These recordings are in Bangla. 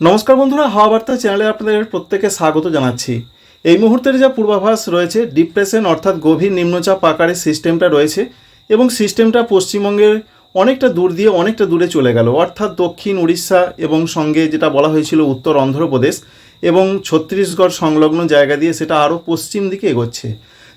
নমস্কার বন্ধুরা, হাওয়া বার্তা চ্যানেলে আপনাদের প্রত্যেকে স্বাগত জানাচ্ছি। এই মুহূর্তের যা পূর্বাভাস রয়েছে, ডিপ্রেশন অর্থাৎ গভীর নিম্নচাপ আকারের সিস্টেমটা রয়েছে এবং সিস্টেমটা পশ্চিমবঙ্গের অনেকটা দূর দিয়ে অনেকটা দূরে চলে গেল। অর্থাৎ দক্ষিণ উড়িষ্যা এবং সঙ্গে যেটা বলা হয়েছিল উত্তর অন্ধ্রপ্রদেশ এবং ছত্তিশগড় সংলগ্ন জায়গা দিয়ে সেটা আরও পশ্চিম দিকে এগোচ্ছে।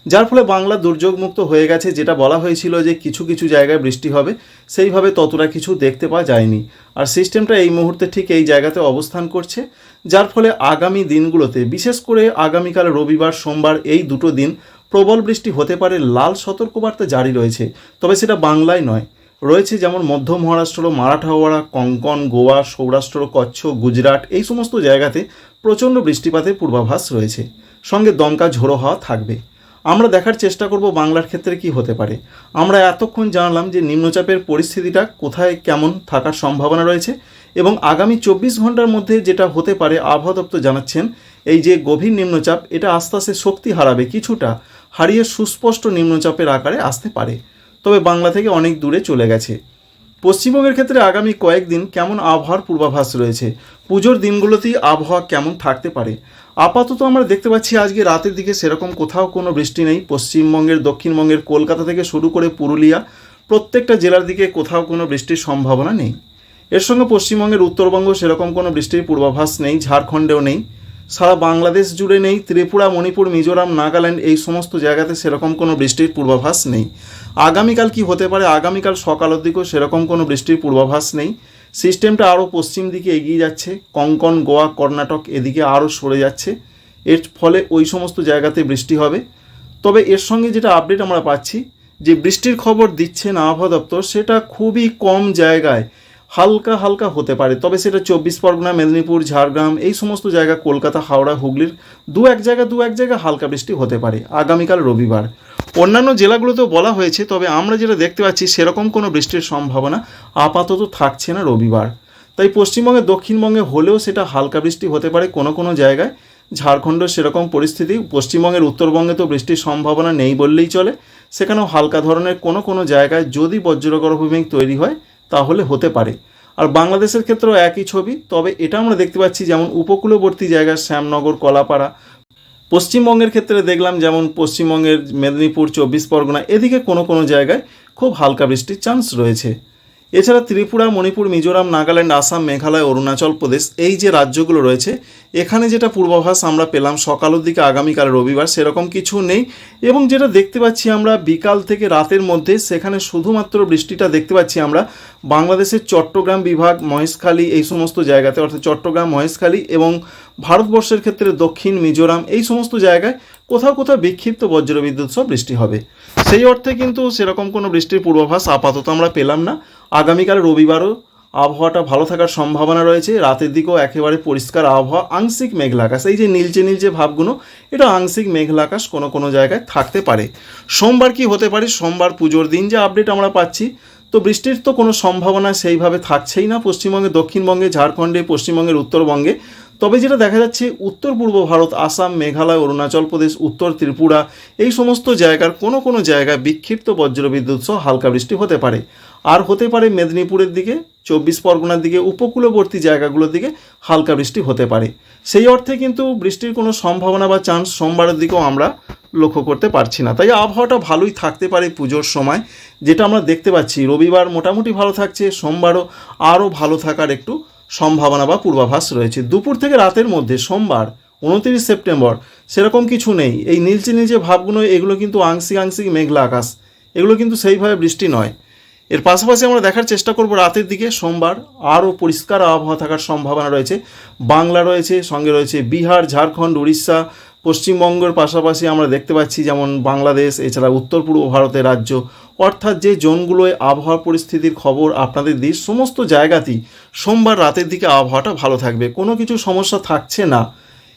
যার ফলে বাংলা দুর্যোগমুক্ত হয়ে গেছে, যেটা বলা হয়েছিল যে কিছু কিছু জায়গায় বৃষ্টি হবে। সেইভাবে ততটা কিছু দেখতে পাওয়া যায়নি। আর সিস্টেমটা এই মুহূর্তে ঠিক এই জায়গাতে অবস্থান করছে, যার ফলে আগামী দিনগুলোতে, বিশেষ করে আগামীকাল রবিবার, সোমবার, এই দুটো দিন প্রবল বৃষ্টি হতে পারে লাল সতর্কবার্তা জারি রয়েছে। তবে সেটা বাংলায় নয়। রয়েছে যেমন মধ্য মহারাষ্ট্র, মারাঠাওয়াড়া, কঙ্কন, গোয়া, সৌরাষ্ট্র কচ্ছ গুজরাট, এই সমস্ত জায়গাতে প্রচণ্ড বৃষ্টিপাতের পূর্বাভাস রয়েছে। সঙ্গে দমকা ঝোড়ো হাওয়া থাকবে। আমরা দেখার চেষ্টা করব বাংলার ক্ষেত্রে কি হতে পারে। আমরা এতক্ষণ জানলাম যে নিম্নচাপের পরিস্থিতিটা কোথায় কেমন থাকার সম্ভাবনা রয়েছে এবং আগামী চব্বিশ ঘণ্টার মধ্যে যেটা হতে পারে আবহাওয়া দপ্তর জানাচ্ছেন, এই যে গভীর নিম্নচাপ, এটা আস্তে আস্তে শক্তি হারাবে কিছুটা, হারিয়ে সুস্পষ্ট নিম্নচাপের আকারে আসতে পারে। তবে বাংলা থেকে অনেক দূরে চলে গেছে। পশ্চিমবঙ্গের ক্ষেত্রে আগামী কয়েকদিন কেমন আবহাওয়ার পূর্বাভাস রয়েছে? পুজোর দিনগুলোতেই আবহাওয়া কেমন থাকতে পারে? আপাতত আমরা দেখতে পাচ্ছি আজকে রাতের দিকে সেরকম কোথাও কোনো বৃষ্টি নেই। পশ্চিমবঙ্গের, দক্ষিণবঙ্গের, কলকাতা থেকে শুরু করে পুরুলিয়া, প্রত্যেকটা জেলার দিকে কোথাও কোনো বৃষ্টির সম্ভাবনা নেই। এর সঙ্গে পশ্চিমবঙ্গের উত্তরবঙ্গ সেরকম কোনো বৃষ্টির পূর্বাভাস নেই, ঝাড়খণ্ডেও নেই। সারা বাংলাদেশ জুড়ে নেই, ত্রিপুরা, মণিপুর, মিজোরাম, নাগাল্যান্ড এই সমস্ত জায়গাতে সেরকম কোনো বৃষ্টির পূর্বাভাস নেই। আগামীকাল কি হতে পারে? আগামীকাল সকালের দিকেও সেরকম কোনো বৃষ্টির পূর্বাভাস নেই। সিস্টেমটা আরও পশ্চিম দিকে এগিয়ে যাচ্ছে, কঙ্কন, গোয়া, কর্ণাটক এদিকে আরও সরে যাচ্ছে। এর ফলে ওই সমস্ত জায়গাতে বৃষ্টি হবে। তবে এর সঙ্গে যেটা আপডেট আমরা পাচ্ছি, যে বৃষ্টির খবর দিচ্ছেন আবহাওয়া দপ্তর, সেটা খুবই কম জায়গায় হালকা হালকা হতে পারে। তবে সেটা চব্বিশ পরগনা, মেদিনীপুর, ঝাড়গ্রাম, এই সমস্ত জায়গা, কলকাতা, হাওড়া, হুগলির দু এক জায়গা, দু এক জায়গা হালকা বৃষ্টি হতে পারে আগামীকাল রবিবার। অন্যান্য জেলাগুলোতেও বলা হয়েছে, তবে আমরা যেটা দেখতে পাচ্ছি সেরকম কোনো বৃষ্টির সম্ভাবনা আপাতত থাকছে না রবিবার। তাই পশ্চিমবঙ্গে দক্ষিণবঙ্গে হলেও সেটা হালকা বৃষ্টি হতে পারে কোনো কোনো জায়গায়। ঝাড়খণ্ড সেরকম পরিস্থিতি, পশ্চিমবঙ্গের উত্তরবঙ্গে তো বৃষ্টির সম্ভাবনা নেই বললেই চলে। সেখানেও হালকা ধরনের কোনো কোনো জায়গায় যদি বজ্রগর্ভমেঘ তৈরি হয়, তাহলে হতে পারে। আর বাংলাদেশের ক্ষেত্রেও একই ছবি, তবে এটা আমরা দেখতে পাচ্ছি যেমন উপকূলবর্তী জায়গায় শ্যামনগর, কলাপাড়া পশ্চিমবঙ্গের ক্ষেত্রে দেখলাম যেমন পশ্চিমবঙ্গের মেদিনীপুর, চব্বিশ পরগনা, এদিকে কোনো কোনো জায়গায় খুব হালকা বৃষ্টির চান্স রয়েছে। এছাড়া ত্রিপুরা, মণিপুর, মিজোরাম, নাগাল্যান্ড, আসাম, মেঘালয়, অরুণাচল প্রদেশ এই যে রাজ্যগুলো রয়েছে, এখানে যেটা পূর্বাভাস আমরা পেলাম সকালের দিকে আগামীকাল রবিবার সেরকম কিছু নেই এবং যেটা দেখতে পাচ্ছি আমরা বিকাল থেকে রাতের মধ্যে, সেখানে শুধুমাত্র বৃষ্টিটা দেখতে পাচ্ছি আমরা বাংলাদেশের চট্টগ্রাম বিভাগ, মহেশখালী এই সমস্ত জায়গাতে, অর্থাৎ চট্টগ্রাম, মহেশখালী এবং ভারতবর্ষের ক্ষেত্রে দক্ষিণ মিজোরাম এই সমস্ত জায়গায় কোথাও কোথাও বিক্ষিপ্ত বজ্রবিদ্যুৎ সহ বৃষ্টি হবে। সেই অর্থে কিন্তু সেরকম কোনো বৃষ্টির পূর্বাভাস আপাতত আমরা পেলাম না। আগামীকাল রবিবারও আবহাওয়াটা ভালো থাকার সম্ভাবনা রয়েছে। রাতের দিকেও একেবারে পরিষ্কার আবহাওয়া, আংশিক মেঘলা আকাশ এই যে নীলচে নীলচে ভাবগুলো, এটা আংশিক মেঘলা আকাশ কোনো কোনো জায়গায় থাকতে পারে। সোমবার কি হতে পারে? সোমবার পুজোর দিন যে আপডেট আমরা পাচ্ছি, তো বৃষ্টির তো কোনো সম্ভাবনা সেইভাবে থাকছেই না। পশ্চিমবঙ্গে, দক্ষিণবঙ্গে, ঝাড়খণ্ডে, পশ্চিমবঙ্গের উত্তরবঙ্গে তবে যেটা দেখা যাচ্ছে, উত্তর পূর্ব ভারত, আসাম, মেঘালয়, অরুণাচল প্রদেশ, উত্তর ত্রিপুরা, এই সমস্ত জায়গার কোনো কোনো জায়গায় বিক্ষিপ্ত বজ্রবিদ্যুৎ সহ হালকা বৃষ্টি হতে পারে। আর হতে পারে মেদিনীপুরের দিকে, চব্বিশ পরগনার দিকে, উপকূলবর্তী জায়গাগুলোর দিকে হালকা বৃষ্টি হতে পারে। সেই অর্থে কিন্তু বৃষ্টির কোনো সম্ভাবনা বা চান্স সোমবারের দিকেও আমরা লক্ষ্য করতে পারছি না। তাই আবহাওয়াটা ভালোই থাকতে পারে পুজোর সময়। যেটা আমরা দেখতে পাচ্ছি, রবিবার মোটামুটি ভালো থাকছে, সোমবারও আরও ভালো থাকার একটু সম্ভাবনা বা পূর্বাভাস রয়েছে। দুপুর থেকে রাতের মধ্যে সোমবার, উনত্রিশ সেপ্টেম্বর, সেরকম কিছু নেই। এই নীলচে নীলচে ভাবগুলো, এগুলো কিন্তু আংশিক আংশিক মেঘলা আকাশ। এগুলো কিন্তু সেইভাবে বৃষ্টি নয়। এর পাশাপাশি আমরা দেখার চেষ্টা করব রাতের দিকে। সোমবার আরও পরিষ্কার আবহাওয়া থাকার সম্ভাবনা রয়েছে। বাংলা রয়েছে, সঙ্গে রয়েছে বিহার, ঝাড়খণ্ড, উড়িষ্যা পশ্চিমবঙ্গের পাশাপাশি আমরা দেখতে পাচ্ছি যেমন বাংলাদেশ, এছাড়া উত্তর পূর্ব ভারতের রাজ্য। অর্থাৎ যে জোনগুলোয় আবহাওয়া পরিস্থিতির খবর আপনাদের দিই, সমস্ত জায়গাতেই সোমবার রাতের দিকে আবহাওয়াটা ভালো থাকবে। কোনো কিছু সমস্যা থাকছে না।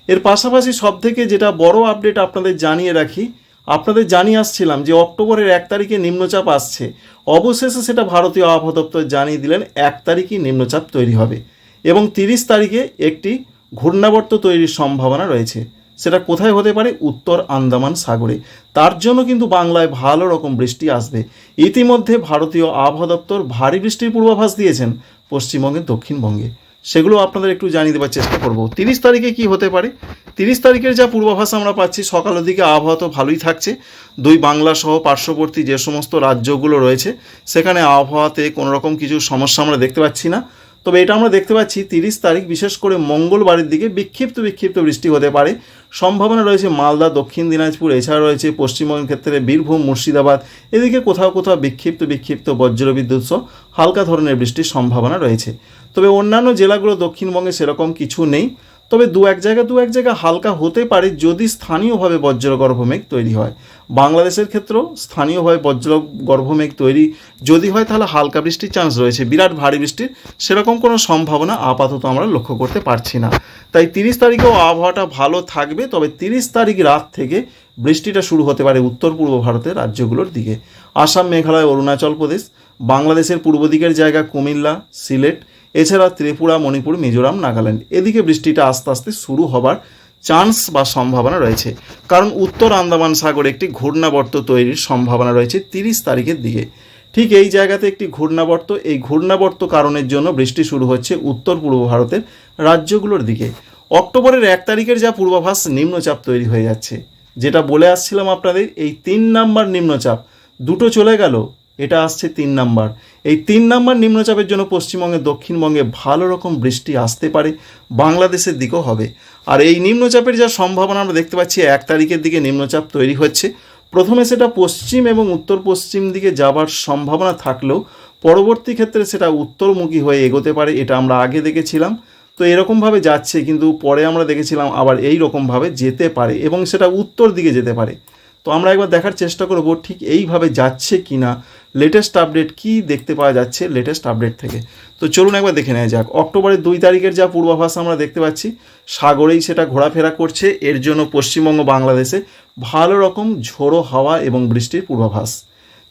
এর পাশাপাশি সবথেকে যেটা বড় আপডেট আপনাদের জানিয়ে রাখি, আপনাদের জানিয়ে আসছিলাম যে অক্টোবরের এক তারিখে নিম্নচাপ আসছে। অবশেষে সেটা ভারতীয় আবহাওয়া দপ্তর জানিয়ে দিলেন, এক তারিখই নিম্নচাপ তৈরি হবে এবং তিরিশ তারিখে একটি ঘূর্ণাবর্ত তৈরির সম্ভাবনা রয়েছে। সেটা কোথায় হতে পারে? উত্তর আন্দামান সাগরে। তার জন্য কিন্তু বাংলায় ভালো রকম বৃষ্টি আসবে। ইতিমধ্যে ভারতীয় আবহাওয়া দপ্তর ভারী বৃষ্টির পূর্বাভাস দিয়েছেন পশ্চিমবঙ্গের দক্ষিণবঙ্গে। সেগুলো আপনাদের একটু জানিয়ে দেওয়ার চেষ্টা করব। তিরিশ তারিখে কি হতে পারে? তিরিশ তারিখের যা পূর্বাভাস আমরা পাচ্ছি, সকালের দিকে আবহাওয়া তো ভালোই থাকছে। দুই বাংলা সহ পার্শ্ববর্তী যে সমস্ত রাজ্যগুলো রয়েছে, সেখানে আবহাওয়াতে কোনো রকম কিছু সমস্যা আমরা দেখতে পাচ্ছি না। তবে এটা আমরা দেখতে পাচ্ছি তিরিশ তারিখ, বিশেষ করে মঙ্গলবারের দিকে বিক্ষিপ্ত বিক্ষিপ্ত বৃষ্টি হতে পারে। সম্ভাবনা রয়েছে মালদা, দক্ষিণ দিনাজপুর, এছাড়া রয়েছে পশ্চিমবঙ্গের ক্ষেত্রে বীরভূম, মুর্শিদাবাদ, এদিকে কোথাও কোথাও বিক্ষিপ্ত বিক্ষিপ্ত বজ্রবিদ্যুৎ সহ হালকা ধরনের বৃষ্টির সম্ভাবনা রয়েছে। তবে অন্যান্য জেলাগুলো দক্ষিণবঙ্গে সেরকম কিছু নেই। তবে দু এক জায়গা দু এক জায়গা হালকা হতে পারে যদি স্থানীয়ভাবে বজ্রগর্ভ মেঘ তৈরি হয়। বাংলাদেশের ক্ষেত্রেও স্থানীয়ভাবে বজ্র গর্ভমেঘ তৈরি যদি হয় তাহলে হালকা বৃষ্টির চান্স রয়েছে। বিরাট ভারী বৃষ্টির সেরকম কোনো সম্ভাবনা আপাতত আমরা লক্ষ্য করতে পারছি না। তাই তিরিশ তারিখেও আবহাওয়াটা ভালো থাকবে, তবে তিরিশ তারিখ রাত থেকে বৃষ্টিটা শুরু হতে পারে উত্তর পূর্ব ভারতের রাজ্যগুলোর দিকে। আসাম, মেঘালয়, অরুণাচল প্রদেশ, বাংলাদেশের পূর্ব দিকের জায়গা কুমিল্লা, সিলেট এছাড়া ত্রিপুরা, মণিপুর, মিজোরাম, নাগাল্যান্ড। এদিকে বৃষ্টিটা আস্তে আস্তে শুরু হবার চান্স বা সম্ভাবনা রয়েছে। কারণ উত্তর আন্দামান সাগরে একটি ঘূর্ণাবর্ত তৈরির সম্ভাবনা রয়েছে তিরিশ তারিখের দিকে। ঠিক এই জায়গাতে একটি ঘূর্ণাবর্ত, এই ঘূর্ণাবর্ত কারণের জন্য বৃষ্টি শুরু হচ্ছে উত্তর পূর্ব ভারতের রাজ্যগুলোর দিকে। অক্টোবরের এক তারিখের যা পূর্বাভাস, নিম্নচাপ তৈরি হয়ে যাচ্ছে। যেটা বলে আসছিলাম আপনাদের, এই তিন নাম্বার নিম্নচাপ। দুটো চলে গেল এটা আসছে তিন নাম্বার। এই তিন নাম্বার নিম্নচাপের জন্য পশ্চিমবঙ্গে, দক্ষিণবঙ্গে ভালো রকম বৃষ্টি আসতে পারে, বাংলাদেশের দিকেও হবে। আর এই নিম্নচাপের যা সম্ভাবনা আমরা দেখতে পাচ্ছি, এক তারিখের দিকে নিম্নচাপ তৈরি হচ্ছে। প্রথমে সেটা পশ্চিম এবং উত্তর পশ্চিম দিকে যাবার সম্ভাবনা থাকলেও পরবর্তী ক্ষেত্রে সেটা উত্তরমুখী হয়ে এগোতে পারে, এটা আমরা আগে দেখেছিলাম। তো এরকমভাবে যাচ্ছে, কিন্তু পরে আমরা দেখেছিলাম আবার এই রকমভাবে যেতে পারে এবং সেটা উত্তর দিকে যেতে পারে। তো আমরা একবার দেখার চেষ্টা করব, ঠিক এইভাবে যাচ্ছে কি না লেটেস্ট আপডেট কি দেখতে পাওয়া যাচ্ছে লেটেস্ট আপডেট থেকে? তো চলুন একবার দেখে নেওয়া যাক। অক্টোবরের দুই তারিখের যা পূর্বাভাস আমরা দেখতে পাচ্ছি, সাগরেই সেটা ঘোরাফেরা করছে। এর জন্য পশ্চিমবঙ্গ, বাংলাদেশে ভালো রকম ঝোড়ো হাওয়া এবং বৃষ্টির পূর্বাভাস।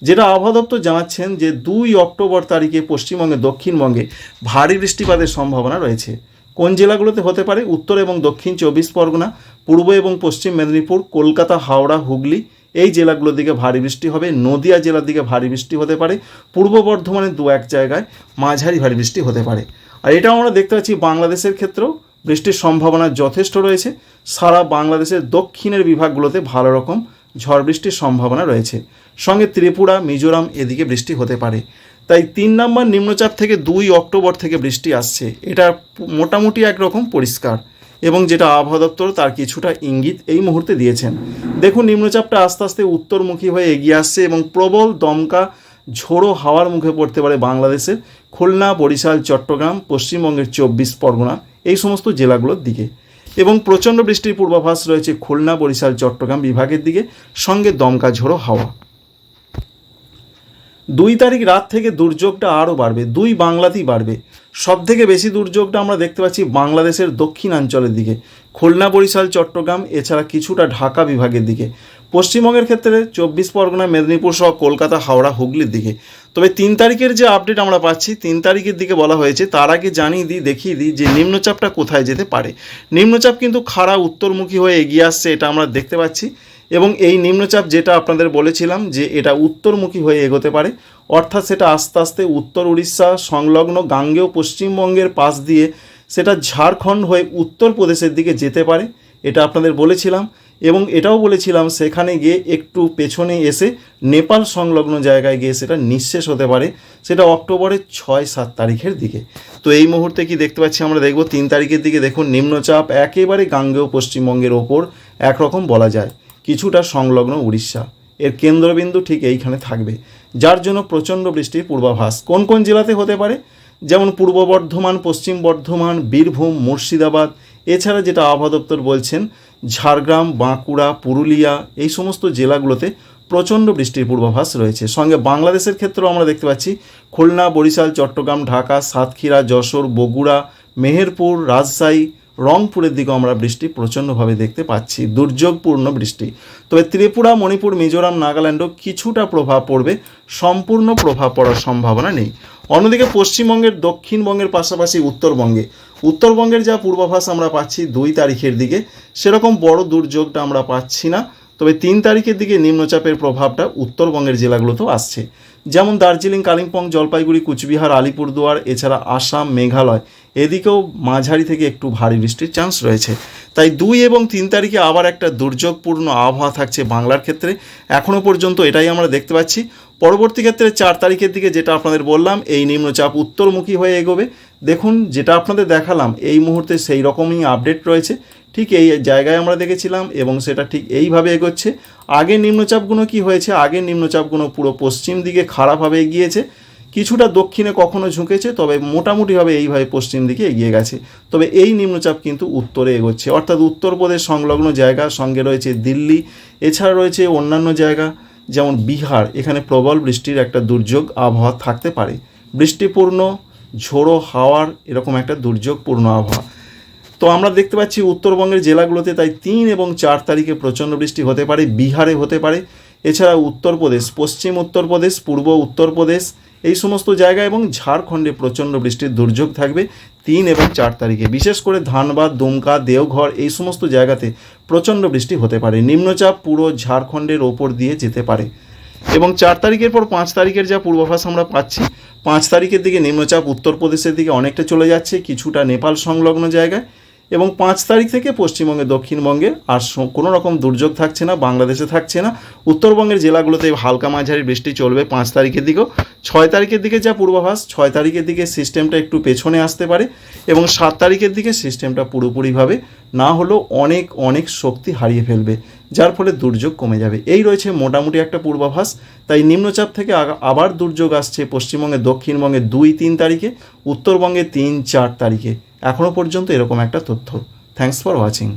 যেটা আবহাওয়া দপ্তর জানাচ্ছেন যে, দুই অক্টোবর তারিখে পশ্চিমবঙ্গে, দক্ষিণবঙ্গে ভারী বৃষ্টিপাতের সম্ভাবনা রয়েছে। কোন জেলাগুলোতে হতে পারে? উত্তর এবং দক্ষিণ চব্বিশ পরগনা, পূর্ব এবং পশ্চিম মেদিনীপুর, কলকাতা, হাওড়া, হুগলি এই জেলাগুলোর দিকে ভারী বৃষ্টি হবে। নদিয়া জেলার দিকে ভারী বৃষ্টি হতে পারে। পূর্ব বর্ধমানের দু এক জায়গায় মাঝারি ভারী বৃষ্টি হতে পারে। আর এটাও আমরা দেখতে পাচ্ছি বাংলাদেশের ক্ষেত্রেও বৃষ্টির সম্ভাবনা যথেষ্ট রয়েছে। সারা বাংলাদেশের দক্ষিণের বিভাগগুলোতে ভালো রকম ঝড় বৃষ্টির সম্ভাবনা রয়েছে। সঙ্গে ত্রিপুরা, মিজোরাম এদিকে বৃষ্টি হতে পারে। তাই তিন নম্বর নিম্নচাপ থেকে দুই অক্টোবর থেকে বৃষ্টি আসছে। এটা মোটামুটি একরকম পরিষ্কার। এবং যেটা আবহাওয়া দপ্তর তার কিছুটা ইঙ্গিত এই মুহূর্তে দিয়েছেন। দেখুন, নিম্নচাপটা আস্তে আস্তে উত্তরমুখী হয়ে এগিয়ে আসছে এবং প্রবল দমকা ঝোড়ো হাওয়ার মুখে পড়তে পারে বাংলাদেশের খুলনা, বরিশাল, চট্টগ্রাম, পশ্চিমবঙ্গের চব্বিশ পরগনা, এই সমস্ত জেলাগুলোর দিকে। এবং প্রচণ্ড বৃষ্টির পূর্বাভাস রয়েছে খুলনা, বরিশাল, চট্টগ্রাম বিভাগের দিকে, সঙ্গে দমকা ঝোড়ো হাওয়া। দুই তারিখ রাত থেকে দুর্যোগটা আরও বাড়বে, দুই বাংলাতেই বাড়বে। সব থেকে বেশি দুর্যোগটা আমরা দেখতে পাচ্ছি বাংলাদেশের দক্ষিণাঞ্চলের দিকে, খুলনা, বরিশাল, চট্টগ্রাম, এছাড়া কিছুটা ঢাকা বিভাগের দিকে। পশ্চিমবঙ্গের ক্ষেত্রে চব্বিশ পরগনা, মেদিনীপুর সহ কলকাতা, হাওড়া, হুগলির দিকে। তবে তিন তারিখের যে আপডেট আমরা পাচ্ছি, তিন তারিখের দিকে বলা হয়েছে, তার আগে জানিয়ে দিই, দেখিয়ে দিই যে নিম্নচাপটা কোথায় যেতে পারে। নিম্নচাপ কিন্তু খাড়া, উত্তরমুখী হয়ে এগিয়ে আসছে, এটা আমরা দেখতে পাচ্ছি। এবং এই নিম্নচাপ যেটা আপনাদের বলেছিলাম যে এটা উত্তরমুখী হয়ে এগোতে পারে, অর্থাৎ সেটা আস্তে আস্তে উত্তর উড়িষ্যা, সংলগ্ন গাঙ্গেয় পশ্চিমবঙ্গের পাশ দিয়ে সেটা ঝাড়খণ্ড হয়ে উত্তরপ্রদেশের দিকে যেতে পারে, এটা আপনাদের বলেছিলাম। এবং এটাও বলেছিলাম সেখানে গিয়ে একটু পেছনে এসে নেপাল সংলগ্ন জায়গায় গিয়ে সেটা নিঃশেষ হতে পারে, সেটা অক্টোবরের ছয় সাত তারিখের দিকে। তো এই মুহূর্তে কি দেখতে পাচ্ছি আমরা দেখব, তিন তারিখের দিকে দেখুন নিম্নচাপ একেবারে গাঙ্গেয় পশ্চিমবঙ্গের ওপর, একরকম বলা যায়। কিছুটা সংলগ্ন উড়িষ্যা। এর কেন্দ্রবিন্দু ঠিক এইখানে থাকবে, যার জন্য প্রচণ্ড বৃষ্টির পূর্বাভাস। কোন কোন জেলাতে হতে পারে? যেমন পূর্ব বর্ধমান, পশ্চিম বর্ধমান, বীরভূম, মুর্শিদাবাদ, এছাড়া যেটা আবহাওয়া দপ্তর বলছেন, ঝাড়গ্রাম, বাঁকুড়া, পুরুলিয়া, এই সমস্ত জেলাগুলোতে প্রচণ্ড বৃষ্টির পূর্বাভাস রয়েছে। সঙ্গে বাংলাদেশের ক্ষেত্রেও আমরা দেখতে পাচ্ছি, খুলনা, বরিশাল, চট্টগ্রাম, ঢাকা, সাতক্ষীরা, যশোর, বগুড়া, মেহেরপুর, রাজশাহী রংপুরের দিকেও আমরা বৃষ্টি প্রচণ্ডভাবে দেখতে পাচ্ছি, দুর্যোগপূর্ণ বৃষ্টি। তবে ত্রিপুরা, মণিপুর, মিজোরাম, নাগাল্যান্ডও কিছুটা প্রভাব পড়বে, সম্পূর্ণ প্রভাব পড়ার সম্ভাবনা নেই। অন্যদিকে পশ্চিমবঙ্গের দক্ষিণবঙ্গের পাশাপাশি উত্তরবঙ্গে, উত্তরবঙ্গের যা পূর্বাভাস আমরা পাচ্ছি দুই তারিখের দিকে, সেরকম বড় দুর্যোগটা আমরা পাচ্ছি না। তবে তিন তারিখের দিকে নিম্নচাপের প্রভাবটা উত্তরবঙ্গের জেলাগুলোতেও আসছে। যেমন দার্জিলিং, কালিম্পং, জলপাইগুড়ি, কুচবিহার, আলিপুরদুয়ার, এছাড়া আসাম, মেঘালয়। এদিকেও মাঝারি থেকে একটু ভারী বৃষ্টির চান্স রয়েছে। তাই দুই এবং তিন তারিখে আবার একটা দুর্যোগপূর্ণ আবহাওয়া থাকছে বাংলার ক্ষেত্রে। এখনও পর্যন্ত এটাই আমরা দেখতে পাচ্ছি। পরবর্তী ক্ষেত্রে চার তারিখের দিকে যেটা আপনাদের বললাম, এই নিম্নচাপ উত্তরমুখী হয়ে এগোবে। দেখুন, যেটা আপনাদের দেখালাম, এই মুহূর্তে সেই রকমই আপডেট রয়েছে। ঠিক এই জায়গায় আমরা দেখেছিলাম এবং সেটা ঠিক এইভাবে এগোচ্ছে। আগের নিম্নচাপগুলো কি হয়েছে? আগের নিম্নচাপগুলো পুরো পশ্চিম দিকে খারাপভাবে এগিয়েছে। কিছুটা দক্ষিণে কখনো ঝুঁকেছে, তবে মোটামুটিভাবে এইভাবে পশ্চিম দিকে এগিয়ে গেছে। তবে এই নিম্নচাপ কিন্তু উত্তরে এগোচ্ছে। অর্থাৎ উত্তরপ্রদেশ সংলগ্ন জায়গা সঙ্গে রয়েছে দিল্লি, এছাড়া রয়েছে অন্যান্য জায়গা, যেমন বিহার। এখানে প্রবল বৃষ্টির একটা দুর্যোগ আবহাওয়া থাকতে পারে। বৃষ্টিপূর্ণ, ঝোড়ো হাওয়ার এরকম একটা দুর্যোগপূর্ণ আবহাওয়া। তো আমরা দেখতে পাচ্ছি উত্তরবঙ্গের জেলাগুলোতে তাই তিন এবং চার তারিখে প্রচণ্ড বৃষ্টি হতে পারে, বিহারে হতে পারে। এছাড়া উত্তরপ্রদেশ, পশ্চিম উত্তরপ্রদেশ, পূর্ব উত্তরপ্রদেশ এই সমস্ত জায়গা এবং ঝাড়খণ্ডে প্রচণ্ড বৃষ্টির দুর্যোগ থাকবে তিন এবং চার তারিখে। বিশেষ করে ধানবাদ, দুমকা, দেওঘর এই সমস্ত জায়গাতে প্রচণ্ড বৃষ্টি হতে পারে। নিম্নচাপ পুরো ঝাড়খণ্ডের ওপর দিয়ে যেতে পারে। এবং চার তারিখের পর পাঁচ তারিখের যা পূর্বাভাস আমরা পাচ্ছি, পাঁচ তারিখের দিকে নিম্নচাপ উত্তরপ্রদেশের দিকে অনেকটা চলে যাচ্ছে, কিছুটা নেপাল সংলগ্ন জায়গায়। এবং পাঁচ তারিখ থেকে পশ্চিমবঙ্গে দক্ষিণবঙ্গে আর কোনো রকম দুর্যোগ থাকছে না, বাংলাদেশে থাকছে না। উত্তরবঙ্গের জেলাগুলোতে হালকা মাঝারি বৃষ্টি চলবে পাঁচ তারিখের দিকেও। ছয় তারিখের দিকে যা পূর্বাভাস, ছয় তারিখের দিকে সিস্টেমটা একটু পেছনে আসতে পারে এবং সাত তারিখের দিকে সিস্টেমটা পুরোপুরিভাবে না হলেও অনেক অনেক শক্তি হারিয়ে ফেলবে, যার ফলে দুর্যোগ কমে যাবে। এই রয়েছে মোটামুটি একটা পূর্বাভাস। তাই নিম্নচাপ থেকে আবার দুর্যোগ আসছে পশ্চিমবঙ্গে দক্ষিণবঙ্গে দুই, তিন তারিখে, উত্তরবঙ্গে তিন, চার তারিখে। এখনও পর্যন্ত এরকম একটা তথ্য। Thanks for watching